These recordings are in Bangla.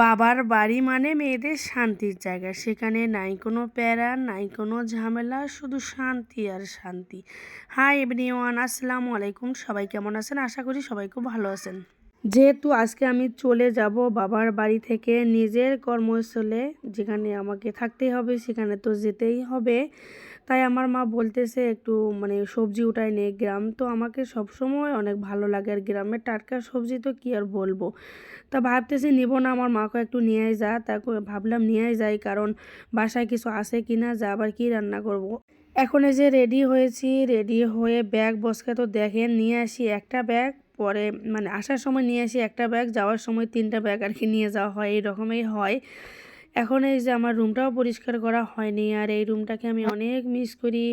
বাবার বাড়ি মানে মেয়েদের শান্তির জায়গা। সেখানে নাই কোনো প্যারা, নাই কোনো ঝামেলা, শুধু শান্তি আর শান্তি। হাই এভরিওয়ান, আসসালামু আলাইকুম। সবাই কেমন আছেন? আশা করি সবাই খুব ভালো আছেন। যেহেতু আজকে আমি চলে যাব বাবার বাড়ি থেকে নিজের কর্মস্থলে, যেখানে আমাকে থাকতেই হবে, সেখানে তো যেতেই হবে। তাই আমার মা বলতেছে একটু মানে সবজি উঠাই নে গ্রাম। তো আমাকে সবসময় অনেক ভালো লাগে আর গ্রামের টাটকা সবজি তো কী আর বলব? তা ভাবতেছি নিব না, আমার মাকে একটু নিয়ে যা। তাকে ভাবলাম নিয়ে যাই, কারণ বাসায় কিছু আছে কি না যা আবার কী রান্না করব। এখন এই যে রেডি হয়েছি রেডি হয়ে ব্যাগ বসকে তো দেখেন নিয়ে আসি একটা ব্যাগ পরে মানে আসার সময় নিয়ে আসি একটা ব্যাগ যাওয়ার সময় তিনটা ব্যাগ আর কি নিয়ে যাওয়া হয়, এই রকমই হয়। এখন এই যে আমার রুমটাও পরিষ্কার করা হয়নি, আর এই রুমটাকে আমি অনেক মিস করি।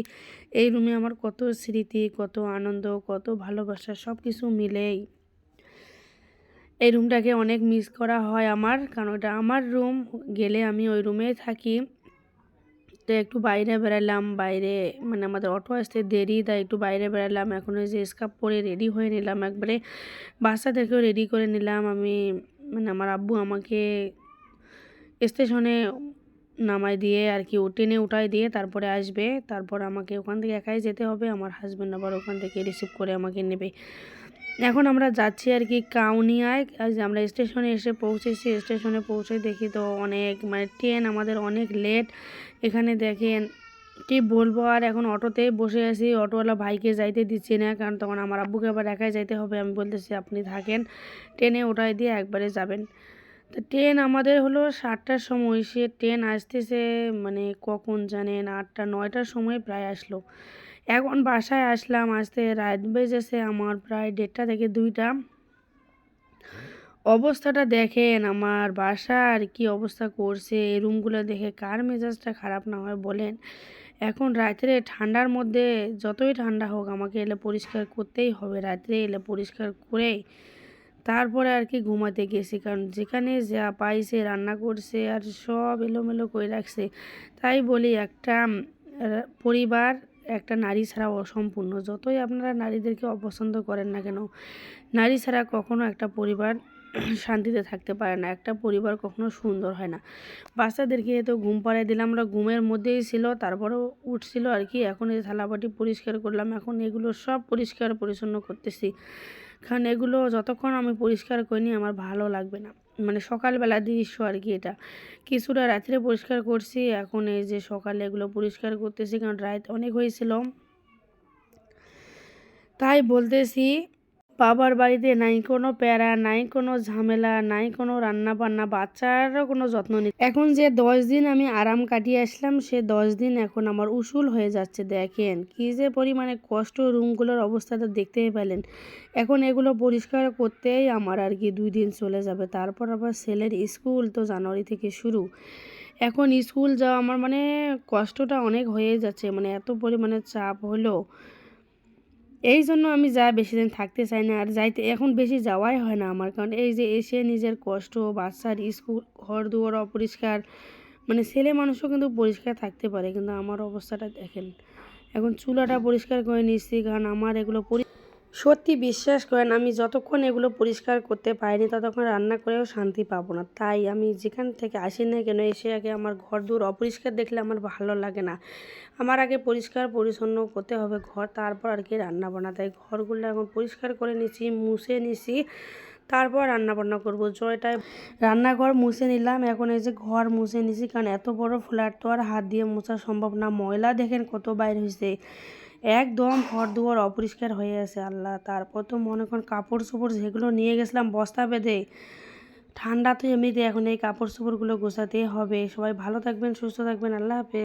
এই রুমে আমার কত স্মৃতি, কত আনন্দ, কত ভালোবাসা সব কিছু মিলেই এই রুমটাকে অনেক মিস করা হয় আমার, কারণ ওটা আমার রুম গেলে আমি ওই রুমেই থাকি। তো একটু বাইরে বেড়ালাম, বাইরে মানে আমাদের অটো আসতে দেরি, তাই একটু বাইরে বেড়ালাম। এখন ওই যে স্কাপ পরে রেডি হয়ে নিলাম, একবারে বাসা থেকেও রেডি করে নিলাম। আমি মানে আমার আব্বু আমাকে স্টেশনে নামাই দিয়ে আর কি ট্রেনে উঠাই দিয়ে তারপরে আসবে। তারপর আমাকে ওখান থেকে একাই যেতে হবে, আমার হাজব্যান্ড আবার ওখান থেকে রিসিভ করে আমাকে নেবে। এখন আমরা যাচ্ছি আর কি কাউনিয়ায়। আমরা স্টেশনে এসে পৌঁছেছি, স্টেশনে পৌঁছে দেখি তো অনেক মানে ট্রেন আমাদের অনেক লেট এখানে দেখেন, কি বলব আর, এখন অটোতে বসে আছি, অটোওয়ালা ভাইকে যাইতে দিচ্ছি না, কারণ তখন আমার আব্বুকে আবার একাই যাইতে হবে। আমি বলতেছি, আপনি থাকেন। ট্রেনে ওঠাই দিয়ে একবারে যাবেন। তো ট্রেন আমাদের হলো সাতটার সময়, সে ট্রেন আসতেছে মানে কখন জানেন আটটা, নয়টার সময় প্রায় আসলো। এখন বাসায় আসলাম, আসতে রাত বেজেছে আমার প্রায় দেড়টা থেকে দুইটা। অবস্থাটা দেখেন, আমার বাসার কি অবস্থা করছে, এই রুমগুলো দেখে কার মেজাজটা খারাপ না হয় বলেন। এখন রাত্রে ঠান্ডার মধ্যে যতই ঠান্ডা হোক, আমাকে এলে পরিষ্কার করতেই হবে, রাত্রে এলে পরিষ্কার করেই তারপরে আর কি ঘুমাতে গেছি। কারণ যেখানে যা পাইছে রান্না করছে আর সব এলোমেলো করে রাখছে। তাই বলি একটা পরিবার একটা নারী ছাড়া অসম্পূর্ণ। যতই আপনারা নারীদেরকে অপছন্দ করেন না কেন, নারী ছাড়া কখনো একটা পরিবার শান্তিতে থাকতে পারে না। একটা পরিবার কখনো সুন্দর হয় না। বাচ্চাদেরকে তো ঘুম পাড়াই দিলাম আমরা ঘুমের মধ্যেই ছিল, তারপরেও উঠছিল আর কি। এখন এই থালাবাটি পরিষ্কার করলাম, এখন এগুলো সব পরিষ্কার পরিচ্ছন্ন করতেছি। কারণ এগুলো যতক্ষণ আমি পরিষ্কার করিনি আমার ভালো লাগবে না। মানে সকালবেলা দৃশ্য আর কি এটা। কিছুটা রাত্রে পরিষ্কার করছি, এখন এই যে সকালে এগুলো পরিষ্কার করতেছি, কারণ রাত অনেক হয়েছিল। তাই বলতেছি বাবার বাড়িতে নাই কোনো প্যারা, নাই কোনো ঝামেলা, নাই কোনো রান্না বান্না বাচ্চারও কোনো যত্ন নেই এখন যে দশ দিন আমি আরাম কাটিয়ে আসলাম, সে দশ দিন এখন আমার উসুল হয়ে যাচ্ছে, দেখেন। কি যে পরিমাণে কষ্ট, রুমগুলোর অবস্থাটা দেখতেই পেলেন। এখন এগুলো পরিষ্কার করতেই আমার আর কি দুই দিন চলে যাবে। তারপর আবার ছেলের স্কুল তো জানুয়ারি থেকে শুরু। এখন স্কুল যাওয়া আমার মানে কষ্টটা অনেক হয়ে যাচ্ছে মানে এত পরিমাণে চাপ হলো। এই জন্য আমি যা বেশি দিন থাকতে চাই না, আর যাইতে এখন বেশি যাওয়াই হয় না আমার। কারণ এই যে এসে নিজের কষ্ট, বাচ্চার স্কুল ঘর দুয়ার অপরিষ্কার মানে ছেলে মানুষও কিন্তু পরিষ্কার থাকতে পারে, কিন্তু আমার অবস্থাটা দেখেন। এখন চুলাটা পরিষ্কার করে নিচ্ছি, কারণ আমার এগুলো পরি সত্যি বিশ্বাস করেন, আমি যতক্ষণ এগুলো পরিষ্কার করতে পারিনি, ততক্ষণ রান্না করেও শান্তি পাবো না। তাই আমি যেখান থেকে আসি না কেন, এসে আগে আমার ঘর দূর অপরিষ্কার দেখলে আমার ভালো লাগে না। আমার আগে পরিষ্কার পরিচ্ছন্ন করতে হবে ঘর, তারপর আর কি রান্না বান্না। তাই ঘরগুলো এখন পরিষ্কার করে নিছি, মুছে নিছি, তারপর রান্না বান্না করব। জয়টায় রান্নাঘর মুছে নিলাম, এখন এই যে ঘর মুছে নিছি, কারণ এত বড় ফ্ল্যাট তো আর হাত দিয়ে মোছা সম্ভব না। ময়লা দেখেন কত বাইর হয়েছে একদম ঘর দুয়ার অপরিষ্কার হয়ে আছে আল্লাহ। তারপর তো মনে করেন কাপড় চোপড় যেগুলো নিয়ে গেছিলাম বস্তা বেঁধে, ঠান্ডা তো এমনিতে এখন এই কাপড় চোপড়গুলো গোছাতে হবে। সবাই ভালো থাকবেন, সুস্থ থাকবেন, আল্লাহ হাফেজ।